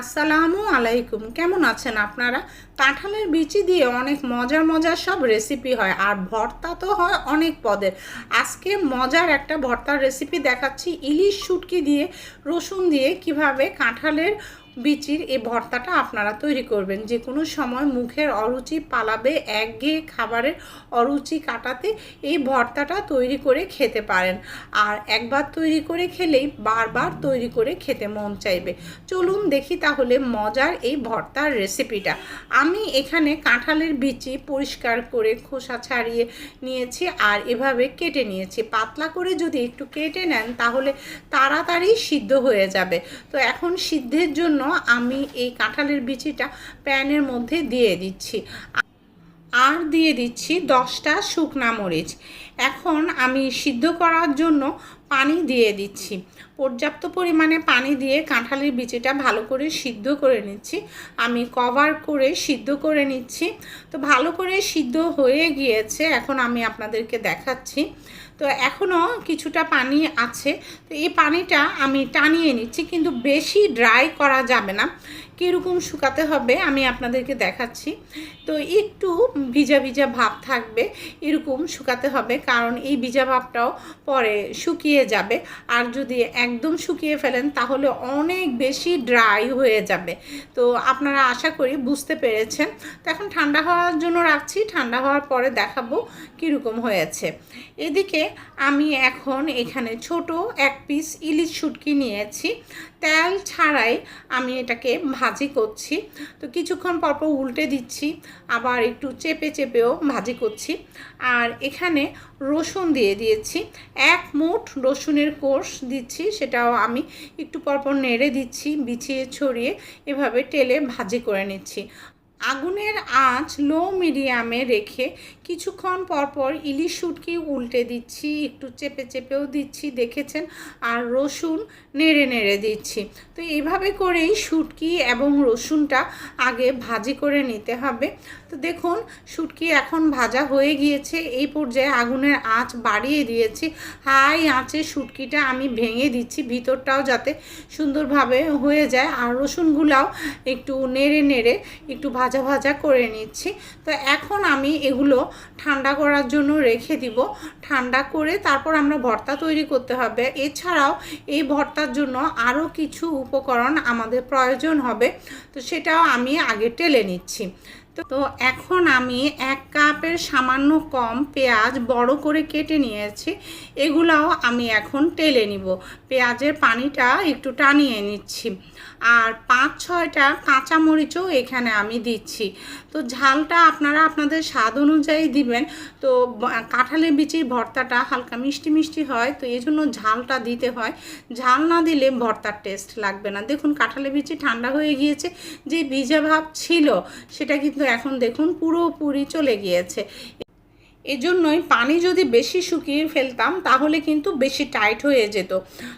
আসসালামু আলাইকুম। কেমন আছেন আপনারা? কাঁঠালের বিচি দিয়ে অনেক মজার মজার সব রেসিপি হয়, আর ভর্তা তো হয় অনেক পদের। আজকে মজার একটা ভর্তার রেসিপি দেখাচ্ছি। ইলিশ শুটকি দিয়ে, রসুন দিয়ে কীভাবে কাঁঠালের বিচির এই ভর্তাটা আপনারা তৈরি করবেন। যে কোনো সময় মুখের অরুচি পালাবে, একঘেয়ে খাবারের অরুচি কাটাতে এই ভর্তাটা তৈরি করে খেতে পারেন। আর একবার তৈরি করে খেলেই বারবার তৈরি করে খেতে মন চাইবে। চলুন দেখি তাহলে মজার এই ভর্তার রেসিপিটা। আমি এখানে কাঁঠালের বিচি পরিষ্কার করে খোসা ছাড়িয়ে নিয়েছি আর এভাবে কেটে নিয়েছি। পাতলা করে যদি একটু কেটে নেন তাহলে তাড়াতাড়ি সিদ্ধ হয়ে যাবে। তো এখন সিদ্ধের জন্য আমি এই কাঁঠালের বিচিটা প্যানের মধ্যে দিয়ে দিচ্ছি। আর দিয়ে দিচ্ছি দশটা শুকনা মরিচ। এখন আমি সিদ্ধ করার জন্য পানি দিয়ে দিচ্ছি। পর্যাপ্ত পরিমাণে পানি দিয়ে কাঁঠালের বিচিটা ভালো করে সিদ্ধ করে নিচ্ছি। আমি কভার করে সিদ্ধ করে নিচ্ছি। তো ভালো করে সিদ্ধ হয়ে গিয়েছে, এখন আমি আপনাদেরকে দেখাচ্ছি। তো এখনও কিছুটা পানি আছে। তো এই পানিটা আমি টানিয়ে নিচ্ছি, কিন্তু বেশি ড্রাই করা যাবে না। কীরকম শুকাতে হবে আমি আপনাদেরকে দেখাচ্ছি। তো একটু ভিজা ভিজা ভাব থাকবে, এরকম শুকাতে হবে, কারণ এই ভিজা ভাবটাও পরে শুকিয়ে যাবে। আর যদি একদম শুকিয়ে ফেলেন, তাহলে অনেক বেশি ড্রাই হয়ে যাবে। তো আপনারা আশা করি বুঝতে পেরেছেন। তো এখন ঠান্ডা হওয়ার জন্য রাখছি। ঠান্ডা হওয়ার পরে দেখাবো কীরকম হয়েছে। এদিকে আমি এখন এখানে ছোট এক পিস ইলিশ শুটকি নিয়েছি। তেল ছাড়াই আমি এটাকে ভাজি করছি। তো কিছুক্ষণ পরপর উল্টে দিচ্ছি, আবার একটু চেপে চেপেও ভাজি করছি। আর এখানে রসুন দিয়ে দিয়েছি। এক মুঠ রসুনের কোষ দিচ্ছি, সেটাও আমি একটু পরপর নেড়ে দিচ্ছি, বিছিয়ে ছড়িয়ে এভাবে টেলে ভাজি করে নিচ্ছি। আগুনের আঁচ লো মিডিয়ামে রেখে কিছুক্ষণ পরপর ইলিশ শুটকি উল্টে দিচ্ছি, একটু চেপে চেপেও দিচ্ছি, দেখেছেন? আর রসুন নেড়ে নেড়ে দিচ্ছি। তো এইভাবে করেই শুটকি এবং রসুনটা আগে ভাজি করে নিতে হবে। তো দেখুন, শুটকি এখন ভাজা হয়ে গিয়েছে। এই পর্যায়ে আগুনের আঁচ বাড়িয়ে দিয়েছি। হাই আঁচে শুটকিটা আমি ভেঙে দিচ্ছি ভিতরটাও যাতে সুন্দরভাবে হয়ে যায়। আর রসুনগুলাও একটু নেড়ে নেড়ে একটু ভাজা ভাজা ভাজা করে নিচ্ছি। তো এখন আমি এগুলো ঠান্ডা করার জন্য রেখে দিব। ঠান্ডা করে তারপর আমরা ভর্তা তৈরি করতে হবে। এছাড়াও এই ভর্তার জন্য আরও কিছু উপকরণ আমাদের প্রয়োজন হবে। তো সেটাও আমি আগে টেলে নিচ্ছি। তো এখন আমি এক কাপের সামান্য কম পেঁয়াজ বড় করে কেটে নিয়েছি। এগুলাও আমি এখন টেলে নিব। পেঁয়াজের পানিটা একটু টানিয়ে নিচ্ছি। আর পাঁচ, ছয়টা কাঁচামরিচও এখানে আমি দিচ্ছি। তো ঝালটা আপনারা আপনাদের স্বাদ অনুযায়ী দিবেন। তো কাঁঠালের বিচির ভর্তাটা হালকা মিষ্টি মিষ্টি হয়, তো এই জন্য ঝালটা দিতে হয়। ঝাল না দিলে ভর্তার টেস্ট লাগবে না। দেখুন কাঁঠালের বিচি ঠান্ডা হয়ে গিয়েছে। যে ভিজা ভাব ছিল, সেটা কিন্তু এখন দেখুন পুরোপুরি চলে গিয়েছে। এজন্যই পানি যদি বেশি শুকিয়ে ফেলতাম, তাহলে কিন্তু বেশি টাইট হয়ে যেত।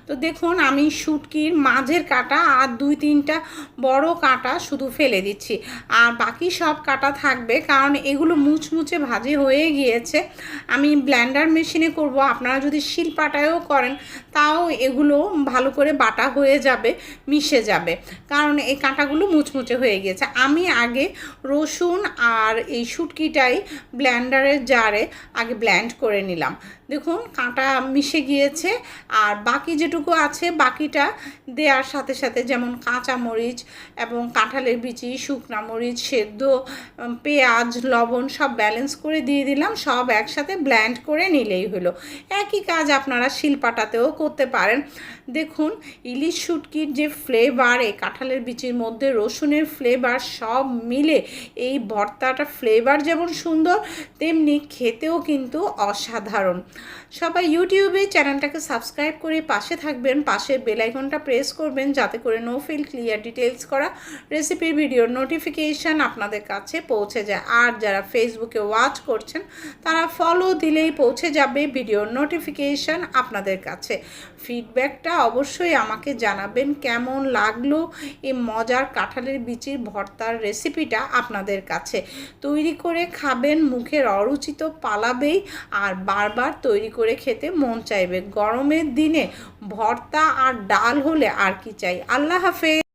তো দেখুন, আমি শুটকির মাঝের কাটা আর দুই তিনটা বড় কাটা শুধু ফেলে দিচ্ছি। আর বাকি সব কাটা থাকবে, কারণ এগুলো মুচমুচে ভাজি হয়ে গিয়েছে। আমি ব্ল্যান্ডার মেশিনে করব, আপনারা যদি শিলপাটায়ও করেন, তাও এগুলো ভালো করে বাটা হয়ে যাবে, মিশে যাবে। কারণ এই কাঁটাগুলো মুচমুচে হয়ে গিয়েছে। আমি আগে রসুন আর এই শুটকিটাই ব্ল্যান্ডারের জারে আগে ব্ল্যান্ড করে নিলাম। দেখুন, কাঁটা মিশে গিয়েছে। আর বাকি যেটুকু আছে, বাকিটা দেওয়ার সাথে সাথে যেমন কাঁচা মরিচ এবং কাঁঠালের বিচি, শুকনা মরিচ, সেদ্ধ পেঁয়াজ, লবণ সব ব্যালেন্স করে দিয়ে দিলাম। সব একসাথে ব্ল্যান্ড করে নিলেই হলো। একই কাজ আপনারা শিলপাটাতেও করতে পারেন। দেখুন, ইলিশ শুটকির যে ফ্লেভার এই কাঁঠালের বিচির মধ্যে রসুনের ফ্লেভার সব মিলে এই ভর্তাটা ফ্লেভার যেমন সুন্দর, তেমনি খেতেও কিন্তু অসাধারণ। সবাই ইউটিউবে চ্যানেলটাকে সাবস্ক্রাইব করে পাশে থাকবেন, পাশে বেলাইকনটা প্রেস করবেন যাতে করে নো ফিল ক্লিয়ার ডিটেলস করা রেসিপির ভিডিওর নোটিফিকেশান আপনাদের কাছে পৌঁছে যায়। আর যারা ফেসবুকে ওয়াচ করছেন, তারা ফলো দিলেই পৌঁছে যাবে ভিডিওর নোটিফিকেশান আপনাদের কাছে। ফিডব্যাকটা অবশ্যই আমাকে জানাবেন কেমন লাগল এই মজার কাঁঠালের বিচির ভর্তার রেসিপিটা আপনাদের কাছে। তৈরি করে খাবেন, মুখের অরুচিত পালাবেই, আর বারবার তৈরি করে খেতে মন চাইবে। গরমের দিনে ভর্তা আর ডাল হলে আর কি চাই? আল্লাহ হাফেজ।